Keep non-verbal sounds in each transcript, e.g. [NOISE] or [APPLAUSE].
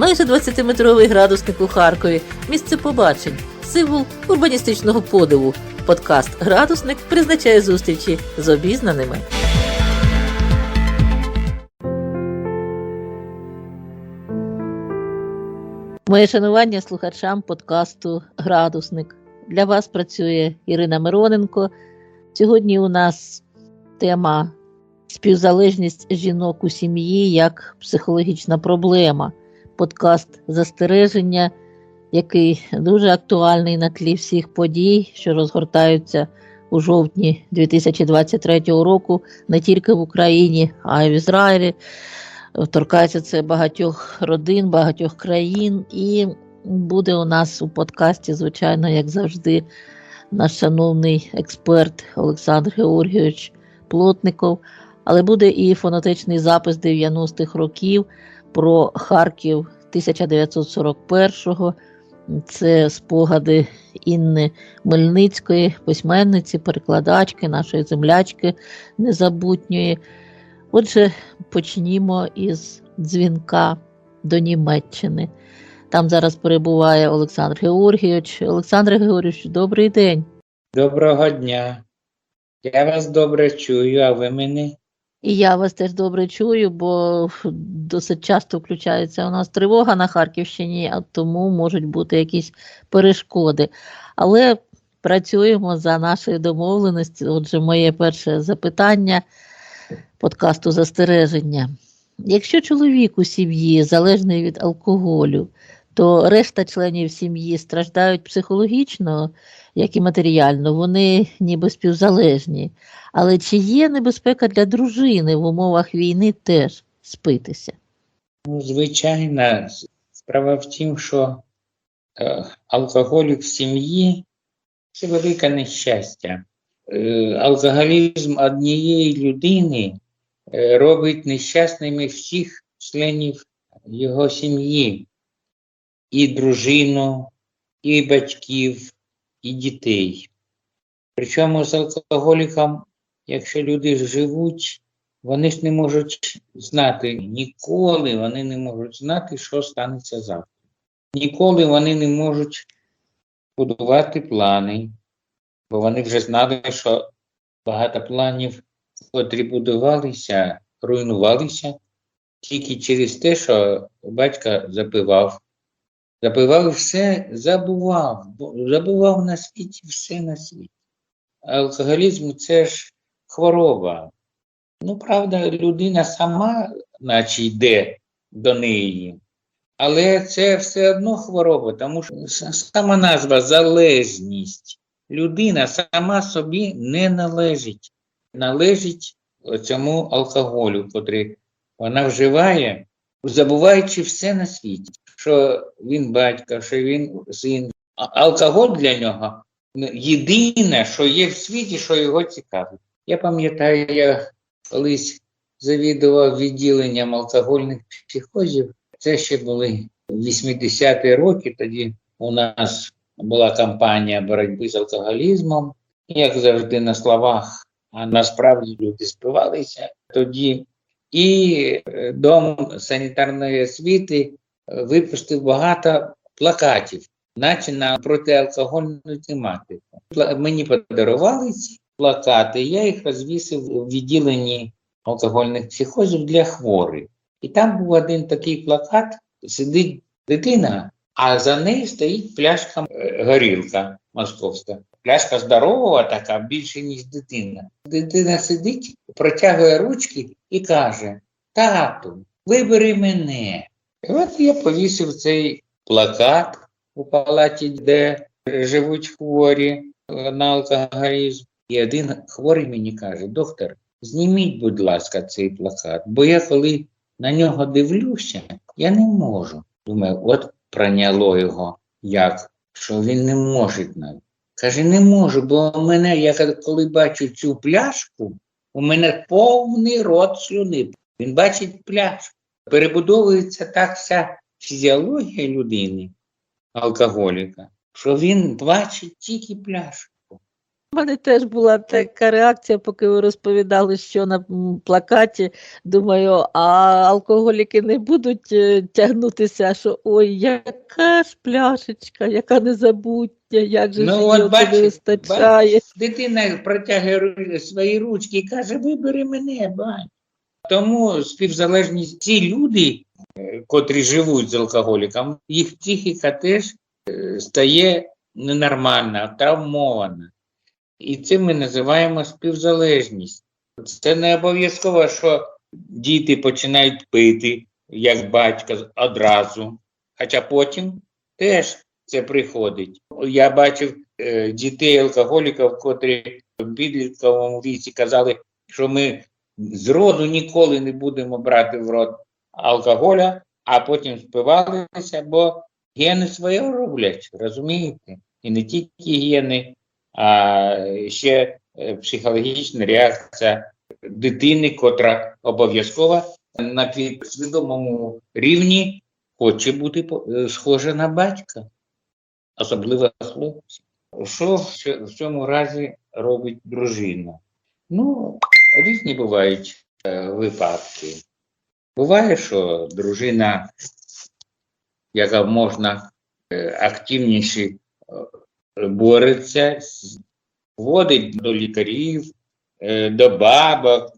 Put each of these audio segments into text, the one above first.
Майже 20-метровий градусник у Харкові, місце побачень, символ урбаністичного подиву. Подкаст Градусник призначає зустрічі з обізнаними. Моє шанування слухачам подкасту Градусник. Для вас працює Ірина Мироненко. Сьогодні у нас тема співзалежність жінок у сім'ї як психологічна проблема. Подкаст застереження, який дуже актуальний на тлі всіх подій, що розгортаються у жовтні 2023 року не тільки в Україні, а й в Ізраїлі. Торкається це багатьох родин, багатьох країн, і буде у нас у подкасті, звичайно, як завжди, наш шановний експерт Олександр Георгійович Плотников. Але буде і фонетичний запис 90-х років про Харків 1941-го. Це спогади Інни Мельницької, письменниці, перекладачки, нашої землячки незабутньої. Отже, почнімо із дзвінка до Німеччини. Там зараз перебуває Олександр Георгійович. Олександр Георгійович, добрий день. Доброго дня. Я вас добре чую, а ви мене? І я вас теж добре чую, бо досить часто включається у нас тривога на Харківщині, а тому можуть бути якісь перешкоди. Але працюємо за нашою домовленістю. Отже, моє перше запитання подкасту застереження. Якщо чоловік у сім'ї залежний від алкоголю, то решта членів сім'ї страждають психологічно, як і матеріально, вони ніби співзалежні. Але чи є небезпека для дружини в умовах війни теж спитися? Ну, звичайно, справа в тім, що е, алкоголік в сім'ї це велике нещастя. Е, алкоголізм однієї людини е, робить нещасними всіх членів його сім'ї, і дружину, і батьків, і дітей. Причому з алкоголіком, якщо люди живуть, вони ж не можуть знати ніколи, вони не можуть знати, що станеться завтра. Ніколи вони не можуть будувати плани, бо вони вже знали, що багато планів, котрі будувалися, руйнувалися тільки через те, що батько запивав. Запивав і все, забував, забував на світі все на світі. Алкоголізм це ж хвороба. Ну, правда, людина сама, наче йде до неї, але це все одно хвороба, тому що сама назва залежність. Людина сама собі не належить, належить цьому алкоголю, котрий вона вживає, забуваючи все на світі, що він батько, що він син. Алкоголь для нього єдине, що є в світі, що його цікавить. Я пам'ятаю, я колись завідував відділенням алкогольних психозів. Це ще були 80-ті роки. Тоді у нас була кампанія боротьби з алкоголізмом, як завжди на словах, а насправді люди спивалися тоді. І дом санітарної освіти випустив багато плакатів, наче на протиалкогольну тематику. Мені подарували ці плакати, я їх розвісив у відділенні алкогольних психозів для хворих. І там був один такий плакат: сидить дитина, а за нею стоїть пляшка горілка московська. Пляшка здорова, така більше, ніж дитина. Дитина сидить, протягує ручки і каже: Тату, вибери мене. І от я повісив цей плакат у палаті, де живуть хворі на алкоголізм. І один хворий мені каже: доктор, зніміть, будь ласка, цей плакат, бо я коли на нього дивлюся, я не можу. Думаю, от проняло його як, що він не може навіть. Каже, не можу, бо у мене, я коли бачу цю пляшку, у мене повний рот слюни. Він бачить пляшку. Перебудовується так вся фізіологія людини, алкоголіка, що він бачить тільки пляшку. У мене теж була така реакція, поки ви розповідали, що на плакаті. Думаю, а алкоголіки не будуть е, тягнутися, що ой, яка ж пляшечка, яка незабуття, як же Ну, от не вистачає. Дитина протягує свої ручки і каже: вибери мене, бань. Тому співзалежність ці люди, е, котрі живуть з алкоголіком, їх психіка теж е, стає ненормальна, травмована. І це ми називаємо співзалежність. Це не обов'язково, що діти починають пити, як батько, одразу. Хоча потім теж це приходить. Я бачив е, дітей алкоголіків, котрі в підлітковому віці казали, що ми зроду ніколи не будемо брати в рот алкоголя, а потім спивалися, бо гени своє роблять, розумієте? І не тільки гени, а ще е, психологічна реакція дитини, котра обов'язково на підсвідомому рівні хоче бути е, схожа на батька, особливо хлопці. Що в цьому разі робить дружина? Ну, різні бувають е, випадки. Буває, що дружина, яка можна е, активніше е, бореться, водить до лікарів, е, до бабок.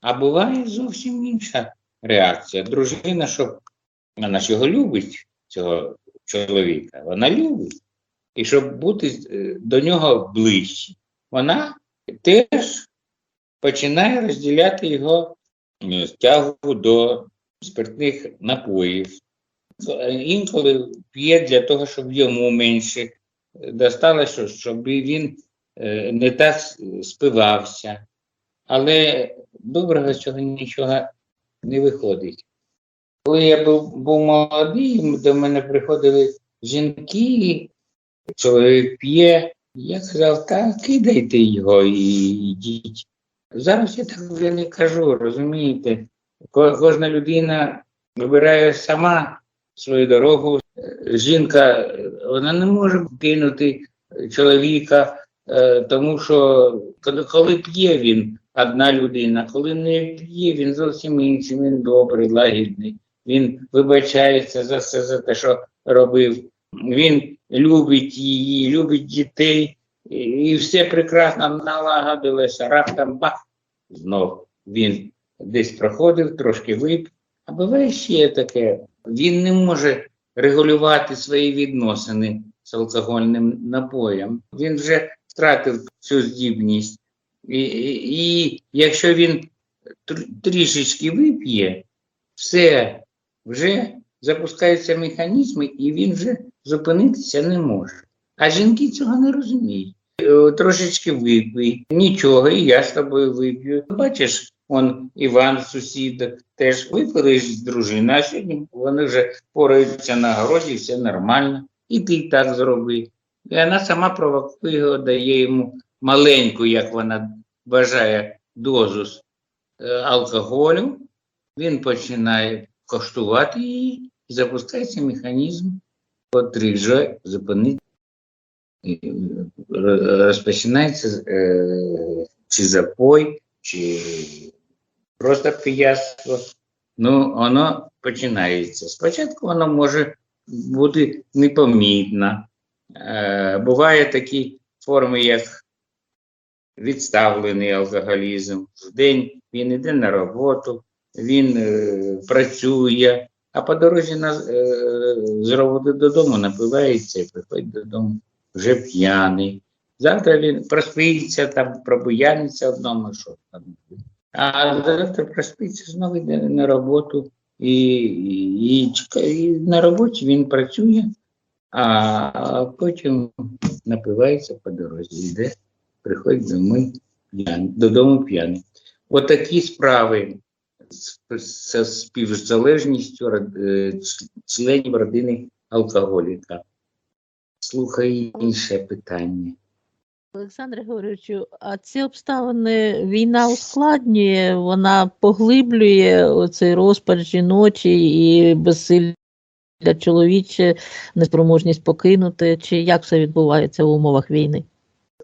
А буває зовсім інша реакція. Дружина, щоб вона ж його любить, цього чоловіка, вона любить. І щоб бути е, до нього ближче, вона теж починає розділяти його е, тягу до спиртних напоїв. Інколи п'є для того, щоб йому менше е, досталося, щоб він е, не так спивався. Але доброго цього нічого не виходить. Коли я був, був молодий, до мене приходили жінки, чоловік п'є. Я казав, так, кидайте його і йдіть. Зараз я так вже не кажу, розумієте? Ко- Кожна людина вибирає сама свою дорогу. Жінка вона не може кинути чоловіка, е, тому що коли п'є він одна людина, коли не п'є, він зовсім інший, він добрий, лагідний. Він вибачається за все за те, що робив. Він любить її, любить дітей, і, все прекрасно налагодилося. Раптом бах, знов він десь проходив, трошки випив. А буває ще таке, він не може регулювати свої відносини з алкогольним напоєм. Він вже втратив цю здібність. І, і, і якщо він тр- трішечки вип'є, все, вже запускаються механізми, і він вже зупинитися не може. А жінки цього не розуміють. Е, Трошечки випий, нічого, і я з тобою вип'ю. Бачиш, он Іван, сусід, теж випили з дружини, а сьогодні вони вже пораються на городі, все нормально. І ти так зроби. І вона сама провокує дає йому маленьку, як вона вважає, дозу е, алкоголю. Він починає коштувати її, і запускається механізм, котрий вже зупинить. І, е, ро- Розпочинається е, чи запой, чи просто пияцтво. Ну, воно починається. Спочатку воно може бути непомітно. Е, буває такі форми, як відставлений алкоголізм. В день він йде на роботу, він е, працює, а по дорозі на, е, з роботи додому напивається і приходить додому вже п'яний. Завтра він проспиться, там пробуяниться одному, що там. А завтра проспиться, знову йде на роботу. І, і, і, на роботі він працює, а потім напивається по дорозі, йде, приходить домой п'яний, додому п'яний. Отакі справи з- з співзалежністю е, членів родини алкоголіка. Слухай інше питання. Олександре Григоровичу, а ці обставини війна ускладнює, вона поглиблює оцей розпад жіночий і безсилля чоловіче, неспроможність покинути, чи як все відбувається в умовах війни?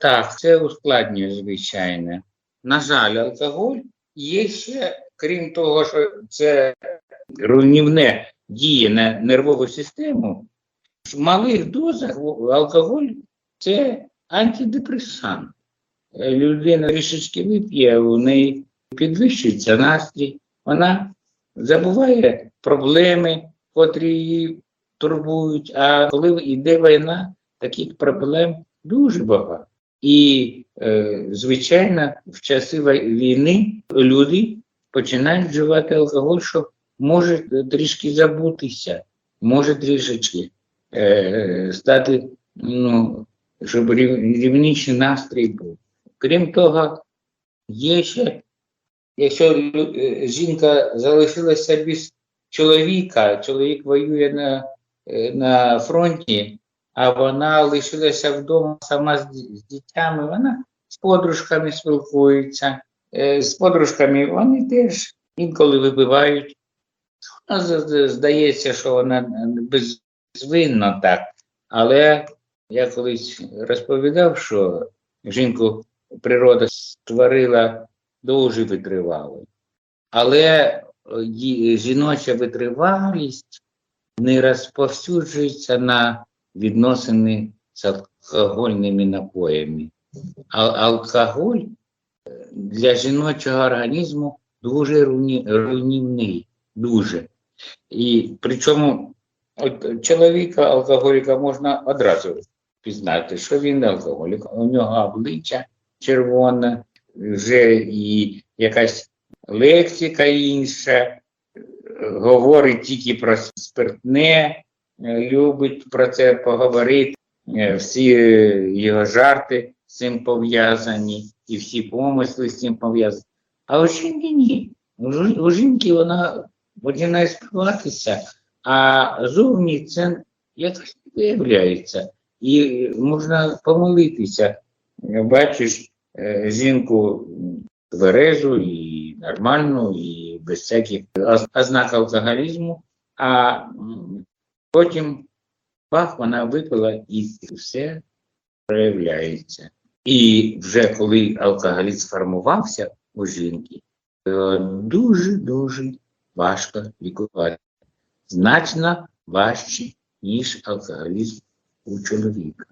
Так, це ускладнює, звичайно. На жаль, алкоголь є ще, крім того, що це руйнівне діє на нервову систему, в малих дозах алкоголь це антидепресант. Е, Людина трішечки вип'є, у неї підвищується настрій, вона забуває проблеми, котрі її турбують. А коли йде війна, таких проблем дуже багато. І, е, звичайно, в часи війни люди починають вживати алкоголь, що може трішки забутися, може трішечки е, стати, ну, щоб рів- рівніший настрій був. Крім того, є ще, якщо е, жінка залишилася без чоловіка, чоловік воює на, е, на фронті, а вона лишилася вдома сама з, з дітьми, вона з подружками спілкується, е, з подружками вони теж інколи вибивають. Вона здається, що вона безвинна так. Але я колись розповідав, що жінку природа створила дуже витривалою. Але е, жіноча витривалість не розповсюджується на відносини з алкогольними напоями. А алкоголь е, для жіночого організму дуже руйнівний, дуже. І причому от чоловіка алкоголіка можна одразу пізнати, що він алкоголік. У нього обличчя червоне, вже і якась лексика інша, говорить тільки про спиртне, любить про це поговорити. Е, Всі його жарти з цим пов'язані, і всі помисли з цим пов'язані. А у жінки ні. У жінки вона починає співатися, а зовні це не виявляється. І можна помилитися. Бачиш е, жінку тверезу і нормальну, і без всяких ознак алкоголізму, а потім бах, вона випила і все проявляється. І вже коли алкоголізм сформувався у жінки, дуже-дуже важко лікувати. Значно важче, ніж алкоголізм у чоловіка.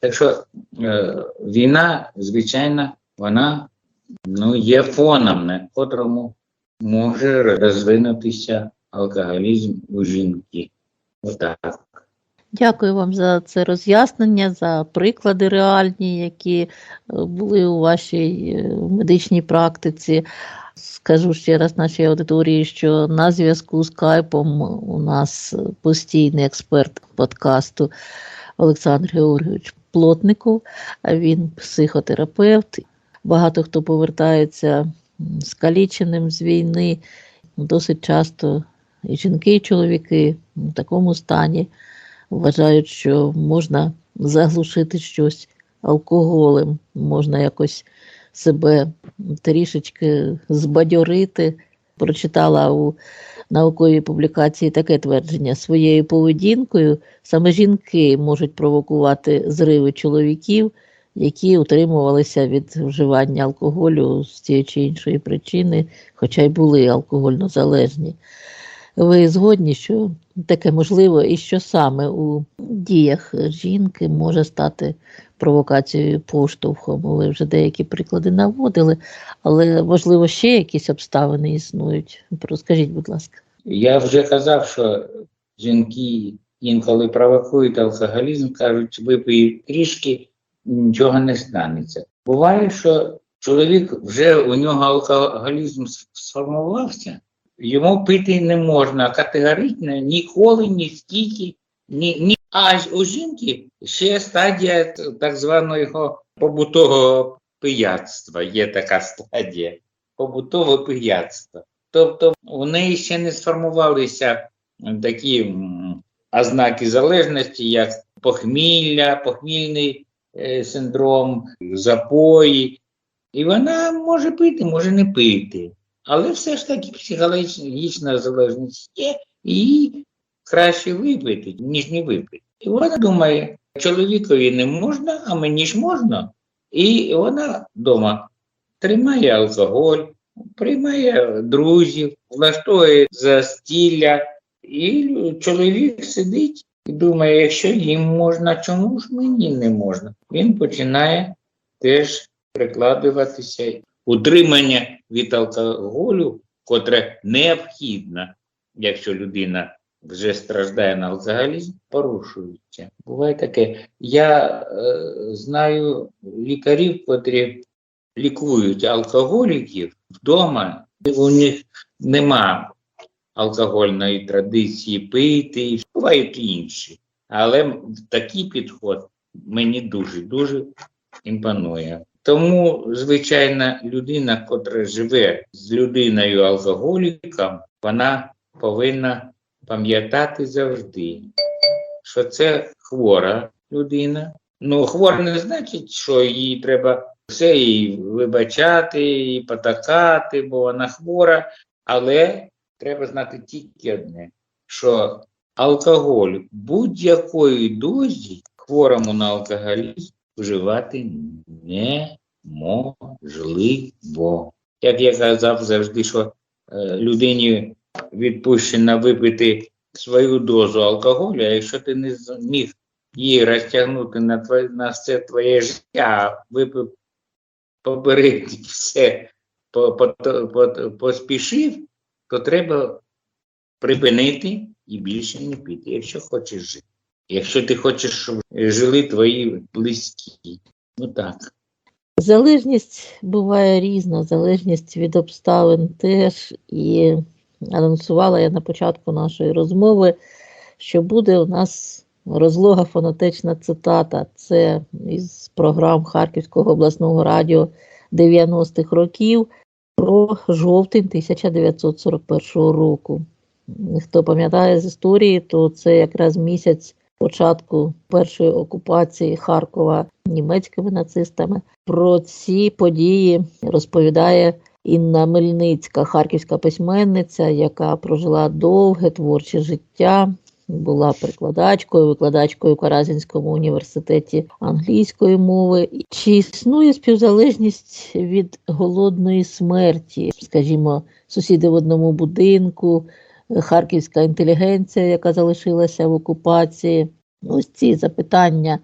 Так що е, війна, звичайно, вона ну, є фоном, на котрому може розвинутися алкоголізм у жінки. Отак. Дякую вам за це роз'яснення, за приклади реальні, які е, були у вашій е, медичній практиці. Скажу ще раз нашій аудиторії, що на зв'язку з Кайпом у нас постійний експерт подкасту Олександр Георгійович Плотников. Він психотерапевт. Багато хто повертається скаліченим з війни. Досить часто і жінки, і чоловіки в такому стані вважають, що можна заглушити щось алкоголем, можна якось себе трішечки збадьорити. Прочитала у науковій публікації таке твердження: своєю поведінкою саме жінки можуть провокувати зриви чоловіків, які утримувалися від вживання алкоголю з тієї чи іншої причини, хоча й були алкогольно залежні. Ви згодні, що таке можливо, і що саме у діях жінки може стати провокацією поштовхом? Ви вже деякі приклади наводили, але можливо ще якісь обставини існують. Розкажіть, будь ласка. Я вже казав, що жінки інколи провокують алкоголізм, кажуть, випий трішки, нічого не станеться. Буває, що чоловік вже у нього алкоголізм сформувався, йому пити не можна категорично ніколи, ні стільки, ні, ні. А у жінки ще стадія так званого побутового пияцтва. Є така стадія побутове пияцтво. Тобто у неї ще не сформувалися такі ознаки залежності, як похмілля, похмільний е, синдром, запої. І вона може пити, може не пити. Але все ж таки психологічна залежність є, і краще випити, ніж не випити. І вона думає, чоловікові не можна, а мені ж можна. І вона вдома тримає алкоголь, приймає друзів, влаштовує застілля, і чоловік сидить і думає, якщо їм можна, чому ж мені не можна? Він починає теж прикладуватися. Утримання від алкоголю, котре необхідне, якщо людина вже страждає на алкоголізм, порушується. Буває таке. Я е, знаю лікарів, котрі лікують алкоголіків вдома, у них нема алкогольної традиції пити, і бувають інші. Але такий підход мені дуже-дуже імпонує. Тому, звичайна людина, котра живе з людиною алкоголіком, вона повинна пам'ятати завжди, що це хвора людина. Ну, хвора не значить, що їй треба все їй вибачати, і потакати, бо вона хвора. Але треба знати тільки одне, що алкоголь будь-якої дозі хворому на алкоголізм вживати неможливо. Як я казав завжди, що е, людині відпущено випити свою дозу алкоголю, а якщо ти не зміг її розтягнути на, твоє, на все твоє життя, випив попередньо [LAUGHS] все, по, по, по, поспішив, то треба припинити і більше не пити, якщо хочеш жити. Якщо ти хочеш, щоб жили твої близькі. Ну так. Залежність буває різна, залежність від обставин теж. І анонсувала я на початку нашої розмови, що буде у нас розлога фонетична цитата. Це із програм Харківського обласного радіо 90-х років про жовтень 1941 року. Хто пам'ятає з історії, то це якраз місяць початку першої окупації Харкова німецькими нацистами. Про ці події розповідає Інна Мельницька, харківська письменниця, яка прожила довге творче життя. Була перекладачкою, викладачкою в Каразінському університеті англійської мови. Чи існує співзалежність від голодної смерті? Скажімо, сусіди в одному будинку, харківська інтелігенція, яка залишилася в окупації. Ось ці запитання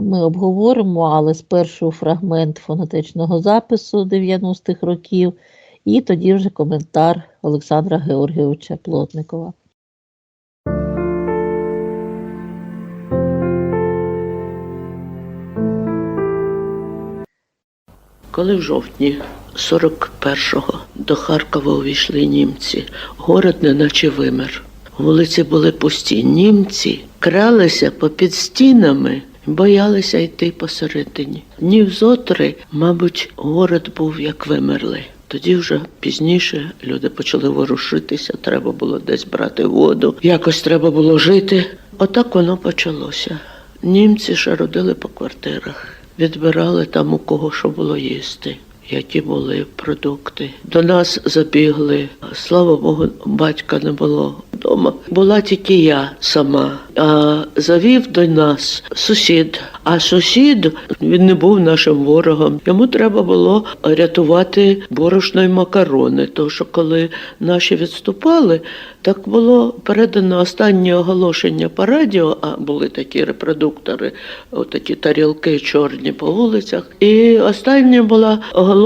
ми обговоримо, але спершу фрагмент фонетичного запису 90-х років, і тоді вже коментар Олександра Георгійовича Плотникова. Коли в жовтні 41-го до Харкова увійшли німці, город неначе вимер. Вулиці були пусті. Німці кралися попід стінами, боялися йти посередині. Днів зотри, мабуть, город був як вимерлий. Тоді вже пізніше люди почали ворушитися, треба було десь брати воду, якось треба було жити. Отак воно почалося. Німці шародили по квартирах, відбирали там у кого що було їсти, які були продукти. До нас забігли. Слава Богу, батька не було вдома. Була тільки я сама. А завів до нас сусід. А сусід він не був нашим ворогом. Йому треба було рятувати борошно й макарони. Тому що коли наші відступали, так було передано останнє оголошення по радіо, а були такі репродуктори, такі тарілки чорні по вулицях. І останнє було оголошення,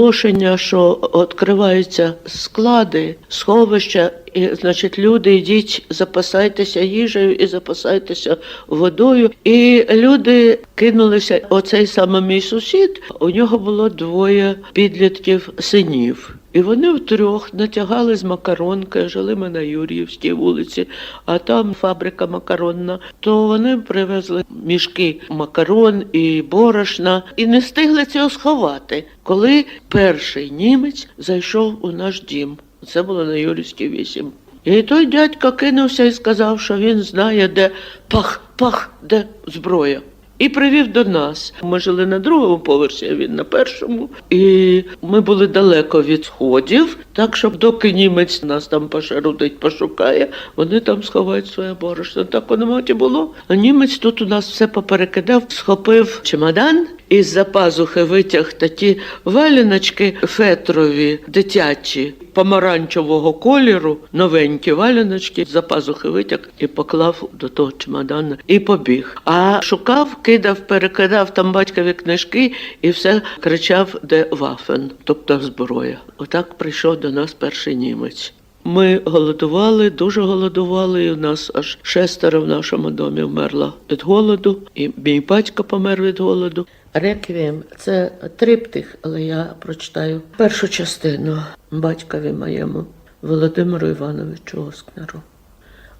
що відкриваються склади, сховища. І, значить, люди, йдіть, запасайтеся їжею і запасайтеся водою. І люди кинулися. Оцей саме мій сусід. У нього було двоє підлітків синів. І вони втрьох натягали з макаронки, жили ми на Юріївській вулиці, а там фабрика макаронна. То вони привезли мішки макарон і борошна і не встигли цього сховати, коли перший німець зайшов у наш дім. Це було на Юрівській 8. І той дядько кинувся і сказав, що він знає, де пах, пах, де зброя. І привів до нас. Ми жили на другому поверсі, а він на першому. І ми були далеко від сходів, так щоб доки німець нас там пошарудить, пошукає, вони там сховають своє борошно. Так воно мабуть, і було. А німець тут у нас все поперекидав, схопив чемодан із-за пазухи витяг такі валяночки фетрові, дитячі, помаранчевого кольору, новенькі валяночки, з-за пазухи витяг і поклав до того чемодана і побіг. А шукав, кидав, перекидав там батькові книжки і все кричав, де вафен, тобто зброя. Отак прийшов до нас перший німець. Ми голодували, дуже голодували, і у нас аж шестеро в нашому домі вмерло від голоду, і мій батько помер від голоду. Реквієм це триптих, але я прочитаю першу частину батькові моєму Володимиру Івановичу Оскнеру.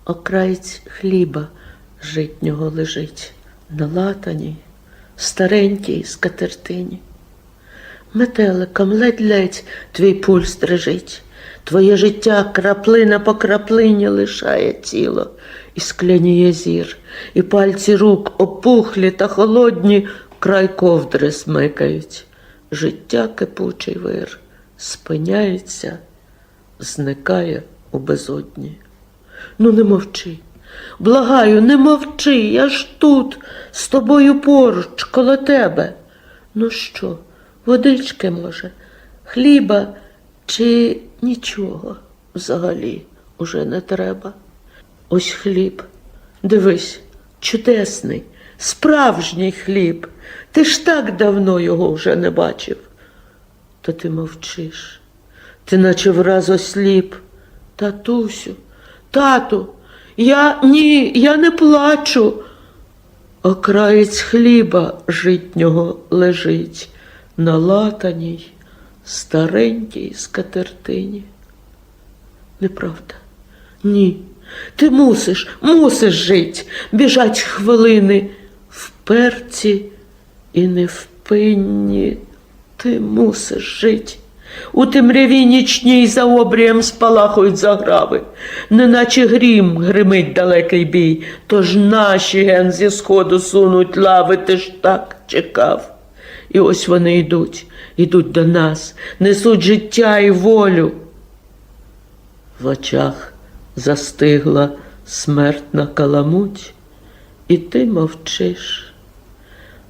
Окраєць хліба житнього лежить на латані, старенькій скатертині. Метеликом ледь-ледь твій пульс дрижить, твоє життя краплина по краплині лишає тіло, і скляніє зір, і пальці рук опухлі та холодні край ковдри смикають. Життя кипучий вир спиняється, зникає у безодні. Ну, не мовчи. Благаю, не мовчи, я ж тут, з тобою поруч, коло тебе. Ну що, водички, може, хліба чи нічого взагалі уже не треба? Ось хліб. Дивись, чудесний, справжній хліб. Ти ж так давно його вже не бачив. Та ти мовчиш, ти наче враз осліп. Татусю, тату, я ні, я не плачу. Окраєць хліба житнього лежить на латаній, старенькій скатертині. Неправда. Ні. Ти мусиш, мусиш жить, біжать хвилини вперті і невпинні. Ти мусиш жить. У темряві нічній за обрієм спалахують заграви, неначе грім гримить далекий бій, тож наші ген зі сходу сунуть лави, ти ж так чекав. І ось вони йдуть, йдуть до нас, несуть життя і волю. В очах застигла смертна каламуть, і ти мовчиш,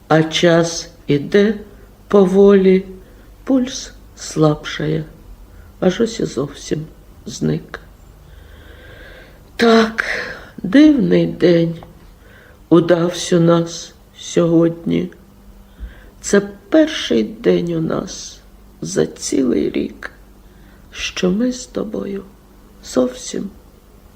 а час іде поволі, пульс слабшає, аж ось і зовсім зник. Так, дивний день удався нас сьогодні. Це перший день у нас за цілий рік, що ми з тобою зовсім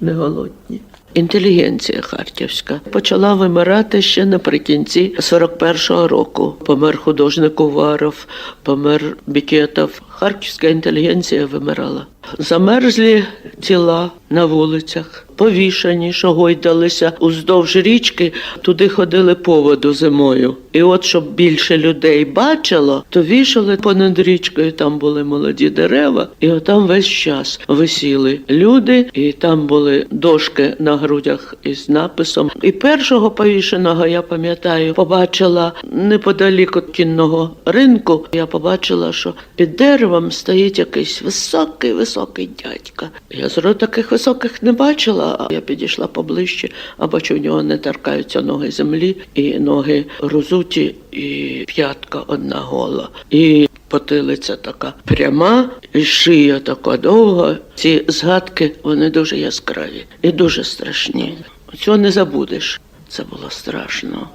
не голодні. Інтелігенція харківська почала вимирати ще наприкінці 41-го року. Помер художник Уваров, помер Бікетов. Харківська інтелігенція вимирала. Замерзлі тіла на вулицях, повішані, що гойдалися уздовж річки, туди ходили по воду зимою. І от щоб більше людей бачило, то вішали понад річкою, там були молоді дерева, і отам весь час висіли люди, і там були дошки на грудях із написом. І першого повішеного я пам'ятаю, побачила неподалік від кінного ринку. Я побачила, що під деревом стоїть якийсь високий, високий дядька. Я зро таких високих не бачила. а Я підійшла поближче, а бачу, в нього не торкаються ноги землі, і ноги розуті, і п'ятка одна гола. І потилиця така пряма, і шия така довга. Ці згадки вони дуже яскраві і дуже страшні. Цього не забудеш. Це було страшно.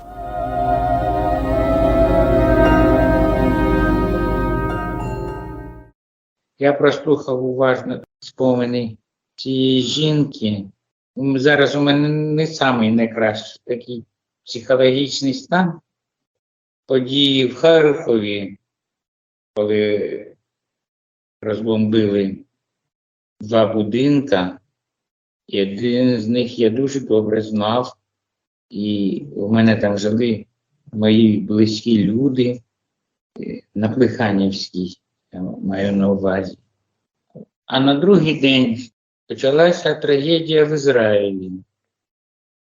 Я прослухав уважно спомини цієї жінки. Зараз у мене не самий найкращий такий психологічний стан. Події в Харкові, коли розбомбили два будинка, і один з них я дуже добре знав, і у мене там жили мої близькі люди е, на Плеханівській, маю на увазі. А на другий день почалася трагедія в Ізраїлі.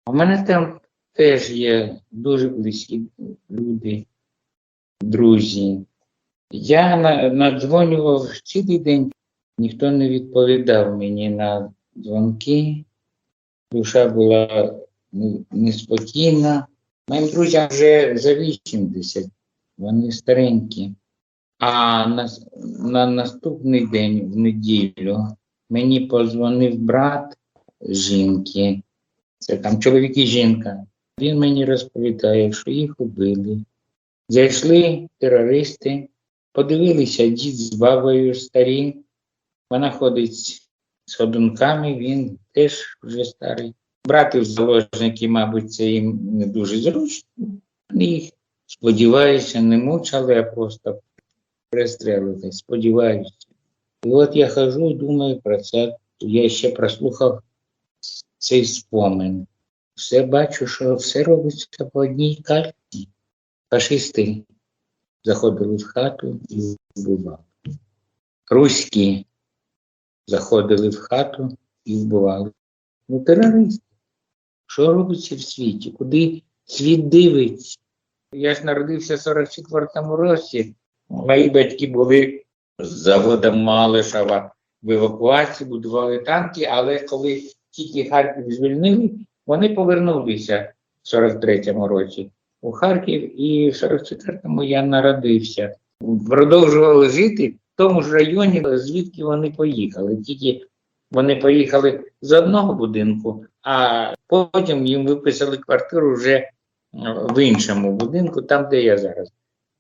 У мене там теж є дуже близькі люди, друзі. Я надзвонював цілий день, ніхто не відповідав мені на дзвонки. Душа була неспокійна. Моїм друзям вже за 80. вони старенькі. А на, на наступний день, в неділю, мені позвонив брат жінки, це там чоловік і жінка. Він мені розповідає, що їх убили. Зайшли терористи, подивилися дід з бабою старі. Вона ходить з ходунками, він теж вже старий. Брати в заложники, мабуть, це їм не дуже зручно. Вони їх, сподіваюся, не мучили, а просто пристрелили, сподіваюся. І от я хожу і думаю про це. Я ще прослухав цей спомин. Все бачу, що все робиться по одній карті. Фашисти заходили в хату і вбивали. Руські заходили в хату і вбивали. Ну, терористи. Що робиться в світі? Куди світ дивиться? Я ж народився в 44-му році. Мої батьки були з заводом Малишева в евакуації, будували танки, але коли тільки Харків звільнили, вони повернулися в 43-му році у Харків, і в 44-му я народився. Продовжували жити в тому ж районі, звідки вони поїхали. Тільки вони поїхали з одного будинку, а потім їм виписали квартиру вже в іншому будинку, там, де я зараз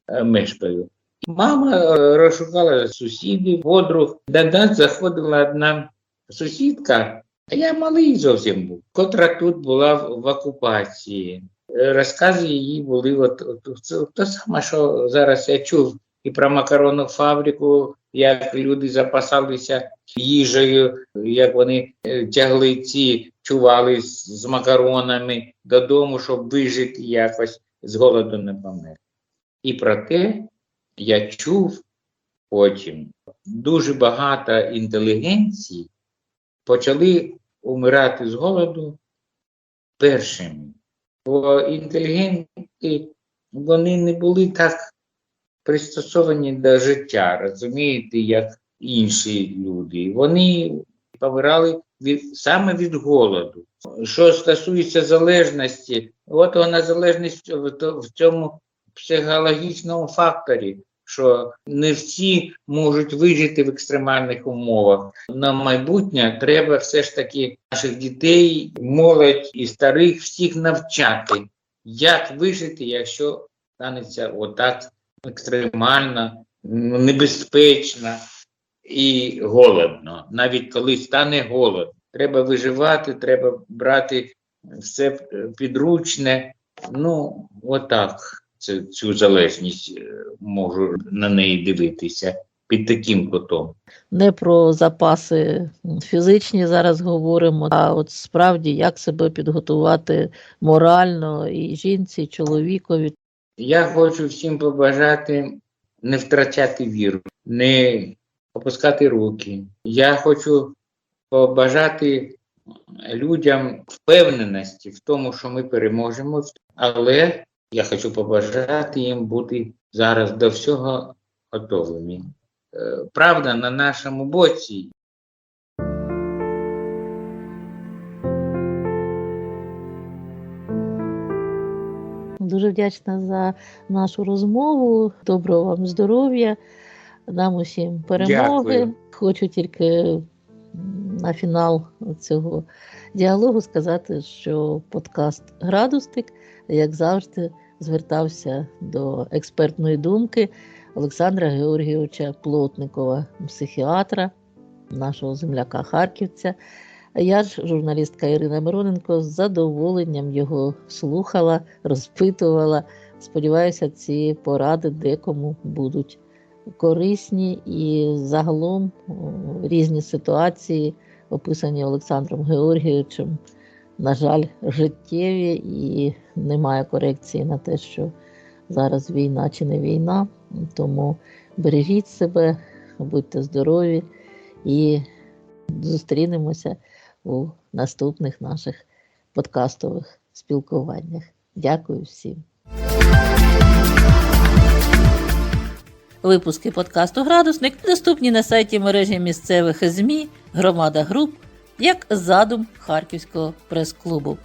е, мешкаю. Мама е, розшукала сусідів, подруг. До нас заходила одна сусідка, а я малий зовсім був, котра тут була в, в окупації. Е, Розкази її були от, от, це те саме, що зараз я чув і про макаронну фабрику, як люди запасалися їжею, як вони е, тягли ці, чували з, з макаронами додому, щоб вижити якось з голоду не помер. І про те я чув потім дуже багато інтелігенції почали умирати з голоду першими. Бо інтелігенти вони не були так пристосовані до життя, розумієте, як інші люди. Вони помирали від, саме від голоду. Що стосується залежності, от вона залежність в, в цьому психологічному факторі, що не всі можуть вижити в екстремальних умовах. На майбутнє треба все ж таки наших дітей, молодь і старих всіх навчати, як вижити, якщо станеться отак екстремально, небезпечно і голодно. Навіть коли стане голод, треба виживати, треба брати все підручне. Ну, отак це, цю залежність е, можу на неї дивитися під таким кутом. Не про запаси фізичні зараз говоримо, а от справді як себе підготувати морально і жінці, і чоловікові. Я хочу всім побажати не втрачати віру, не опускати руки. Я хочу побажати людям впевненості в тому, що ми переможемо, але я хочу побажати їм бути зараз до всього готовими. Е, Правда на нашому боці. Дуже вдячна за нашу розмову. Доброго вам здоров'я, нам усім перемоги. Дякую. Хочу тільки на фінал цього діалогу сказати, що подкаст Градусник, як завжди, звертався до експертної думки Олександра Георгійовича Плотникова, психіатра, нашого земляка Харківця. Я ж, журналістка Ірина Мироненко, з задоволенням його слухала, розпитувала. Сподіваюся, ці поради декому будуть корисні і загалом різні ситуації, описані Олександром Георгійовичем, на жаль, життєві і немає корекції на те, що зараз війна чи не війна. Тому бережіть себе, будьте здорові і зустрінемося у наступних наших подкастових спілкуваннях. Дякую всім. Випуски подкасту Градусник доступні на сайті мережі місцевих ЗМІ Громада Груп як задум Харківського прес-клубу.